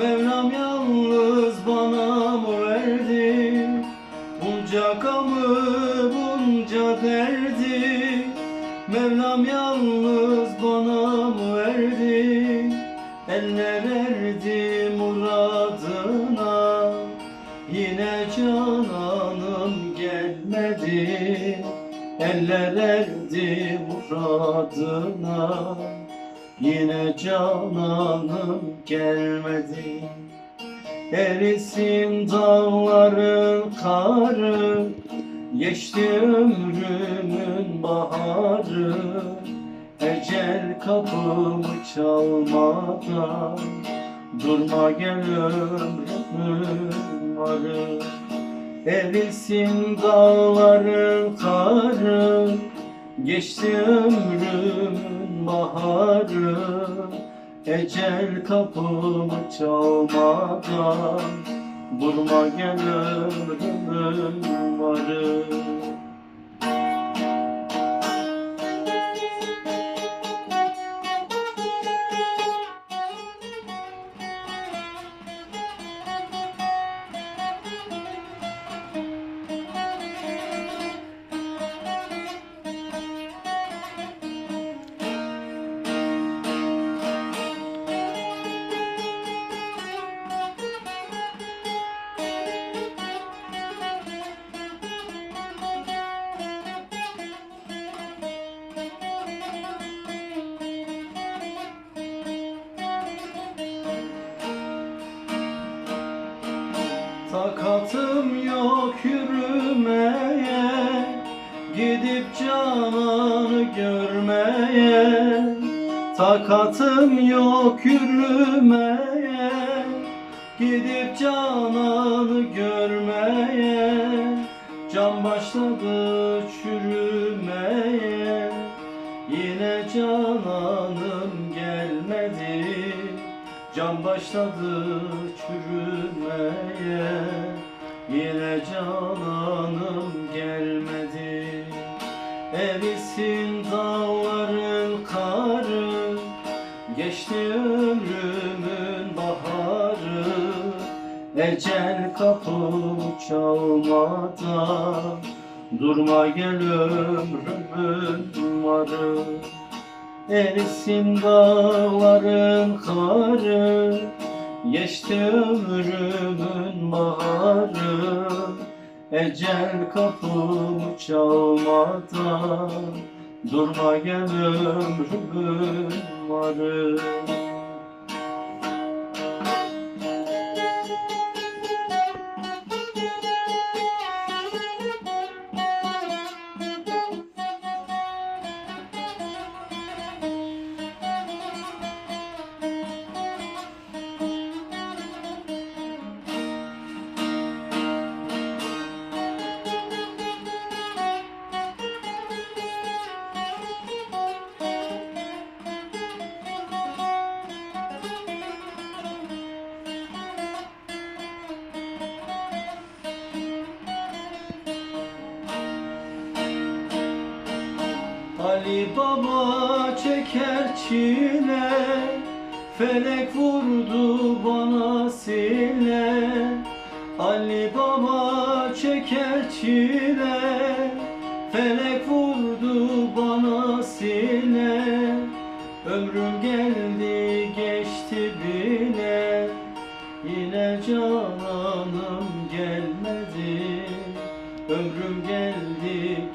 Mevlam yalnız bana mı verdi Bunca gamı bunca derdi. Mevlam yalnız bana mı verdi Eller erdi muradına. Yine cananım gelmedi. Eller erdi muradına Yine cananım gelmedi. Erisin dağların karı Geçti ömrümün baharı. Ecel kapımı çalmadan Durma gel ömrümün varı. Erisin dağların karı Geçti ömrümün baharı Ecel kapımı çalmadan Durma gel ömrümün varı Takatım yok yürümeye Gidip cananı görmeye. Takatım yok yürümeye Gidip cananı görmeye. Can başladı çürümeye Can başladı çürümeye Yine cananım gelmedi. Erisin dağların karı Geçti ömrümün baharı. Ecel kapımı çalmadan Durma gel ömrümün varı Erisin dağların karı Geçti ömrümün baharı. Ecel kapımı çalmadan Durma gel ömrümün varı Ali Baba çeker çile Felek vurdu bana sile. Ali Baba çeker çile Felek vurdu bana sile. Ömrüm geldi geçti bile Yine cananım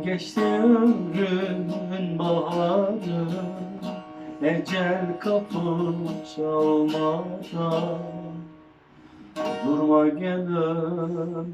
Geçti ömrümün baharı Ecel kapımı çalmadan Durma gel varı